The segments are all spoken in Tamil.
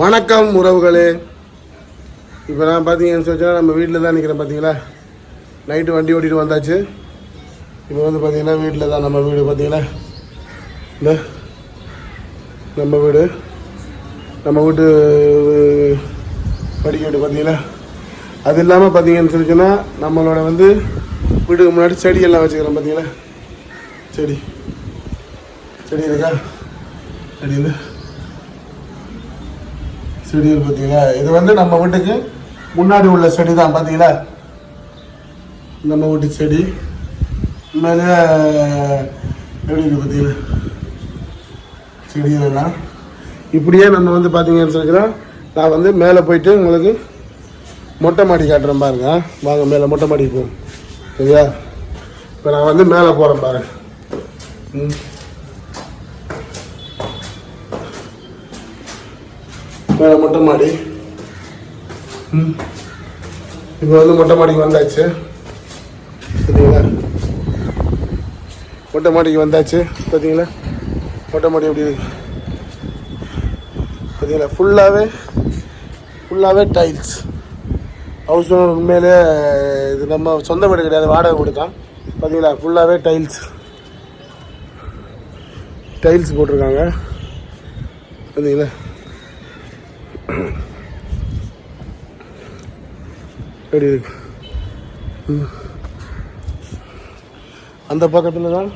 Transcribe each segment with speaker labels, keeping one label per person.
Speaker 1: வணக்கம் உறவுகளே. இப்போ நான் பார்த்தீங்கன்னு சொன்னா நம்ம வீட்டில் தான் நிற்கிறேன் பார்த்தீங்களா நைட்டு வண்டி ஓட்டிட்டு வந்தாச்சு. இப்போ வந்து பார்த்தீங்கன்னா வீட்டில் தான் நம்ம வீடு பார்த்தீங்களா இந்த நம்ம வீடு. நம்ம வீட்டு படிக்க வீடு பார்த்தீங்களா அது இல்லாமல் பார்த்தீங்கன்னு சொல்லிச்சுன்னா நம்மளோட வந்து வீட்டுக்கு முன்னாடி செடியெல்லாம் வச்சுக்கிறோம் பார்த்தீங்களா செடி. செடி இருக்கா? செடி இல்லை செடிகள் பார்த்தீங்களா? இது வந்து நம்ம வீட்டுக்கு முன்னாடி உள்ள செடி தான் பார்த்தீங்களா? நம்ம வீட்டு செடி. மேலே எப்படி இருக்கு பார்த்தீங்களா? செடிகள் இப்படியே நம்ம வந்து பார்த்தீங்கன்னு சொல்லிக்கிறோம் நான் வந்து மேலே போயிட்டு உங்களுக்கு மொட்டை மாடி காட்டுறேன் பாருங்க. வாங்க மேலே மொட்டை மாடி போகும் சரியா? இப்போ நான் வந்து மேலே போகிறேன் பாருங்க. ம். மேலே மொட்டை மாடி. ம். இப்போ வந்து மொட்டை மாடிக்கு வந்தாச்சு. சரிங்களா? மொட்டை மாடிக்கு வந்தாச்சு. பார்த்தீங்களா? மொட்டை மாடி எப்படி இருக்கு? பார்த்தீங்களா? ஃபுல்லாகவே ஃபுல்லாகவே டைல்ஸ் ஹவுஸ் ஓனர் உண்மையிலே இது நம்ம சொந்த வீடு கிடையாது வாடகை வீடு தான் பார்த்தீங்களா? ஃபுல்லாகவே டைல்ஸ் டைல்ஸ் போட்டிருக்காங்க. பார்த்தீங்களா? எப்படி ம். அந்த பக்கத்தில் தான்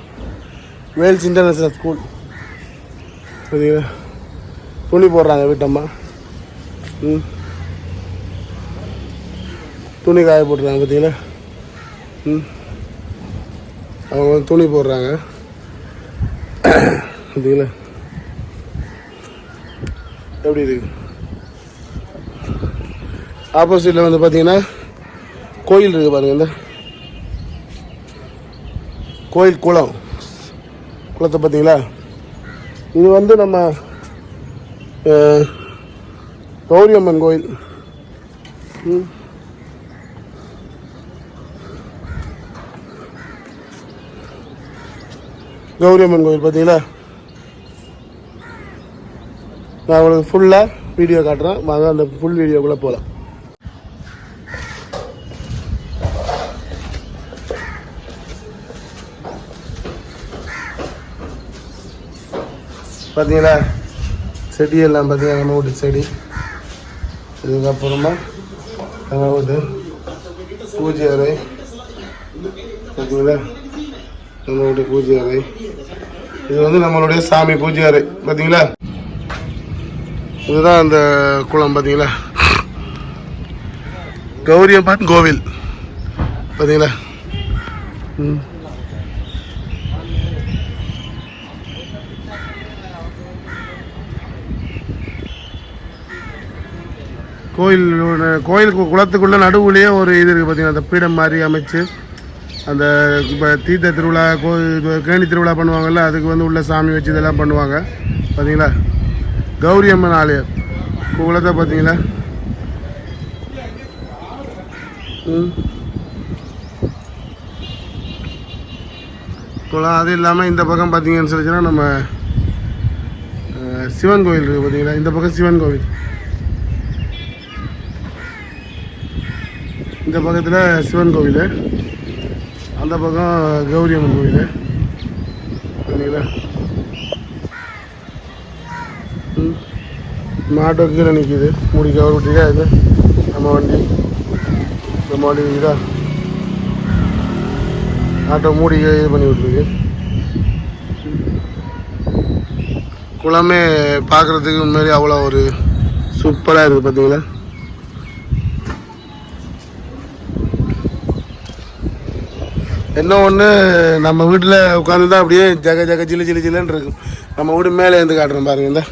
Speaker 1: வேல்ஸ் இன்டர்நேஷ்னல் ஸ்கூல் பார்த்தீங்களா துணி போடுறாங்க வீட்டம்மா. ம். துணி காய போட்டுறாங்க பார்த்தீங்களா ம். அவங்க வந்து துணி போடுறாங்க. பார்த்தீங்களா எப்படி இருக்கு? ஆப்போசிட்டில் வந்து பார்த்தீங்கன்னா கோயில் இருக்குது பாருங்கள் இந்த கோயில் குளம். குளத்தை பார்த்தீங்களா இது வந்து நம்ம கௌரியம்மன் கோயில். ம். கௌரியம்மன் கோயில் பார்த்தீங்களா நான் உங்களுக்கு ஃபுல்லாக வீடியோ காட்டுறேன். வாங்க அந்த ஃபுல் வீடியோக்குள்ளே போகலாம் பார்த்தீங்களா செடியெல்லாம் பார்த்தீங்கன்னா நம்ம வீட்டு செடி. இதுக்கப்புறமா நம்ம வீட்டு பூஜை அறை. பார்த்தீங்களா நம்ம வீட்டு பூஜை அறை. இது வந்து நம்மளுடைய சாமி பூஜை அறை. பார்த்தீங்களா இதுதான் அந்த குளம் பார்த்தீங்களா கௌரியம்மன் கோவில். பார்த்தீங்களா ம். கோயில் கோயிலுக்கு குளத்துக்குள்ளே நடுவுலேயே ஒரு இது இருக்குது பார்த்தீங்கன்னா அந்த பீடம் மாதிரி அமைச்சு அந்த இப்போ தீர்த்த திருவிழா கோயில் கேணி திருவிழா பண்ணுவாங்கள்ல அதுக்கு வந்து உள்ள சாமி வச்சு இதெல்லாம் பண்ணுவாங்க. பார்த்தீங்களா கௌரி அம்மன் ஆலயம். குளத்தை பார்த்தீங்களா குளம் அது இல்லாமல் இந்த பக்கம் பார்த்தீங்கன்னு சொல்லிச்சுன்னா நம்ம சிவன் கோயில் இருக்குது பார்த்தீங்களா இந்த பக்கம் சிவன் கோவில். இந்த பக்கத்தில் சிவன் கோவில் அந்த பக்கம் கௌரி அம்மன் கோவில். சரிங்களா? கீழே நிற்கிது மூடி கவர் விட்டுக்கா இது? நம்ம வண்டி. நம்ம வண்டி நிற்குதா ஆட்டோ மூடி இது பண்ணி விட்டுருக்கு. குளமே பார்க்குறதுக்கு முன்னாடி அவ்வளோ ஒரு சூப்பராக இருக்குது பார்த்தீங்களா என்ன ஒன்று நம்ம வீட்டில் உட்காந்து தான் அப்படியே ஜக ஜக ஜிலு ஜிலு ஜிலுன்னு இருக்கும். நம்ம வீடு மேலே இருந்து காட்டுறோம் பாருங்க இந்த.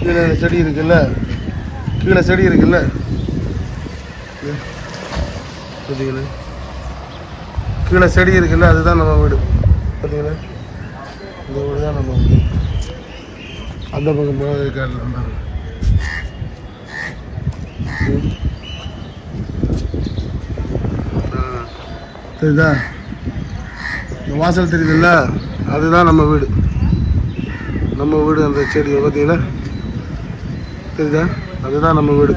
Speaker 1: கீழே செடி இருக்குல்ல? கீழே செடி இருக்குல்ல? பார்த்தீங்களா கீழே செடி இருக்குல்ல அதுதான் நம்ம வீடு. பார்த்தீங்களா இந்த வீடு தான் நம்ம வீடு. அந்த பக்கம் போய் காட்டலாம் பாருங்க. தெரியுதா? இந்த வாசல் தெரியுதுல்ல? அதுதான் நம்ம வீடு. நம்ம வீடு அந்த செடி பார்த்தீங்களா? தெரியுதா? அதுதான் நம்ம வீடு.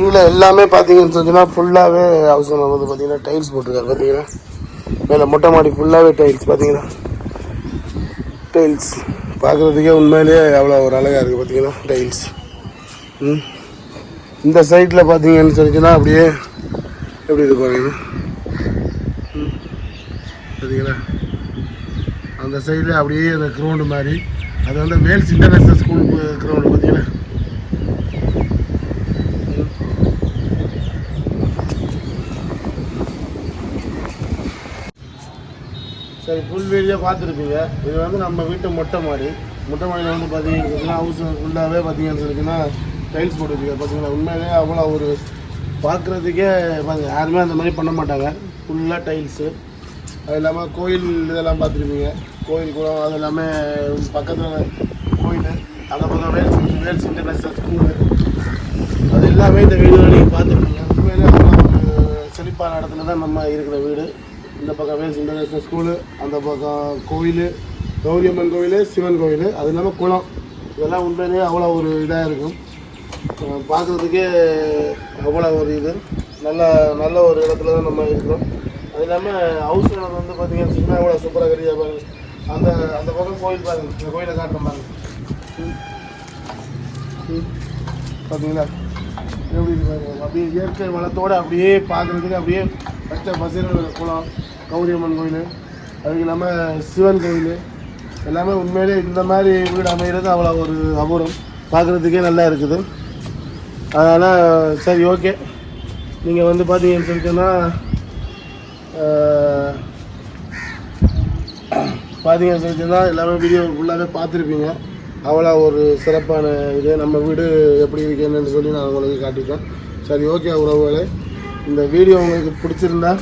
Speaker 1: கீழே எல்லாமே பார்த்தீங்கன்னு சொன்னால் ஃபுல்லாகவே ஹவுஸ் ஓனர் வந்து பார்த்தீங்கன்னா டைல்ஸ் போட்டிருக்காரு பார்த்தீங்கன்னா மேலே மொட்டை மாடி ஃபுல்லாகவே டைல்ஸ் பார்த்தீங்கன்னா டைல்ஸ் பார்க்குறதுக்கே உண்மையிலேயே அவ்வளோ ஒரு அழகாக இருக்குது பார்த்தீங்கன்னா டைல்ஸ் ம். இந்த சைடில் பார்த்தீங்கன்னு சொல்லிச்சுன்னா அப்படியே எப்படி இருக்கு பாருங்க. ம். பார்த்தீங்களா அந்த சைடில் அப்படியே அந்த கிரவுண்டு மாதிரி. அது வந்து வேல்ஸ் இன்டர்நேஷ்னல் ஸ்கூல் கிரவுண்டு பார்த்தீங்கன்னா சரி புல் வீடியோ பார்த்துருப்பீங்க. இது வந்து நம்ம வீட்டு மொட்டை மாடி. மொட்டை மாடியில் வந்து பார்த்தீங்கன்னா ஹவுஸ் ஃபுல்லாகவே பார்த்தீங்கன்னு சொல்லிங்கன்னா டைல்ஸ் போட்டுருக்கீங்க. பார்த்தீங்களா உண்மையிலேயே அவ்வளோ ஒரு பார்க்குறதுக்கே பாருங்க யாருமே அந்த மாதிரி பண்ண மாட்டாங்க. ஃபுல்லாக டைல்ஸு அது இல்லாமல் கோயில் இதெல்லாம் பார்த்துருப்பீங்க. கோயில் குளம் அது எல்லாமே பக்கத்தில் கோயில். அதை பக்கம் வேல்ஸ் வேல்ஸ் இன்டர்நேஷ்னல் ஸ்கூலு அது எல்லாமே இந்த வீடியோவில் நீங்கள் பார்த்துருப்பீங்க. உண்மையிலே செழிப்பான இடத்துல தான் நம்ம இருக்கிற வீடு. இந்த பக்கம் வேல்ஸ் இன்டர்நேஷ்னல் ஸ்கூலு அந்த பக்கம் கோயில் கௌரியம்மன் கோயில் சிவன் கோயில் அது இல்லாமல் குளம். இதெல்லாம் உண்மையிலேயே அவ்வளோ ஒரு இதாக இருக்கும். பார்க்குறதுக்கே அவ்வளோ ஒரு இது. நல்ல நல்ல ஒரு இடத்துல தான் நம்ம இருக்கிறோம். அது இல்லாமல் ஹவுஸ் ஓனர் வந்து பார்த்தீங்கன்னு சின்ன அவ்வளோ சூப்பராக கறியா பாருங்க. அந்த அந்த பக்கம் கோயில் பாருங்க. இந்த கோயிலை காட்டுற பாருங்க ம். ம். பார்த்தீங்களா? எப்படி அப்படியே இயற்கை வளத்தோடு அப்படியே பார்க்குறதுக்கு அப்படியே பச்சை பசங்க குளம் கௌரியம்மன் கோயில். அதுக்கு இல்லாமல் சிவன் கோயில். எல்லாமே உண்மையிலே இந்த மாதிரி வீடு அமைகிறது அவ்வளோ ஒரு அபூர்வம். பார்க்குறதுக்கே நல்லா இருக்குது. அதனால் சரி ஓகே. நீங்கள் வந்து பார்த்தீங்கன்னு சொல்லிட்டோன்னா பார்த்தீங்கன்னு சொல்லிட்டோன்னா எல்லாமே வீடியோ ஃபுல்லாகவே பார்த்துருப்பீங்க. அவ்வளோ ஒரு சிறப்பான இது. நம்ம வீடு எப்படி இருக்குன்னு சொல்லி நான் உங்களுக்கு காட்டிட்டேன். சரி ஓகே உறவுகளே. இந்த வீடியோ உங்களுக்கு பிடிச்சிருந்தா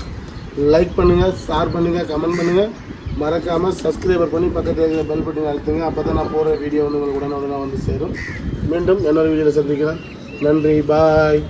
Speaker 1: லைக் பண்ணுங்கள் ஷேர் பண்ணுங்கள் கமெண்ட் பண்ணுங்கள் மறக்காமல் சப்ஸ்கிரைபர் பண்ணி பக்கத்தில் இருக்கிற பெல் பட்டன் அழுத்துங்க. அப்போ தான் நான் போகிற வீடியோ வந்து உங்களுக்கு உடனே உடனே வந்து சேரும். மீண்டும் இன்னொரு வீடியோவில் சந்திக்கிறேன். நன்றி பாய்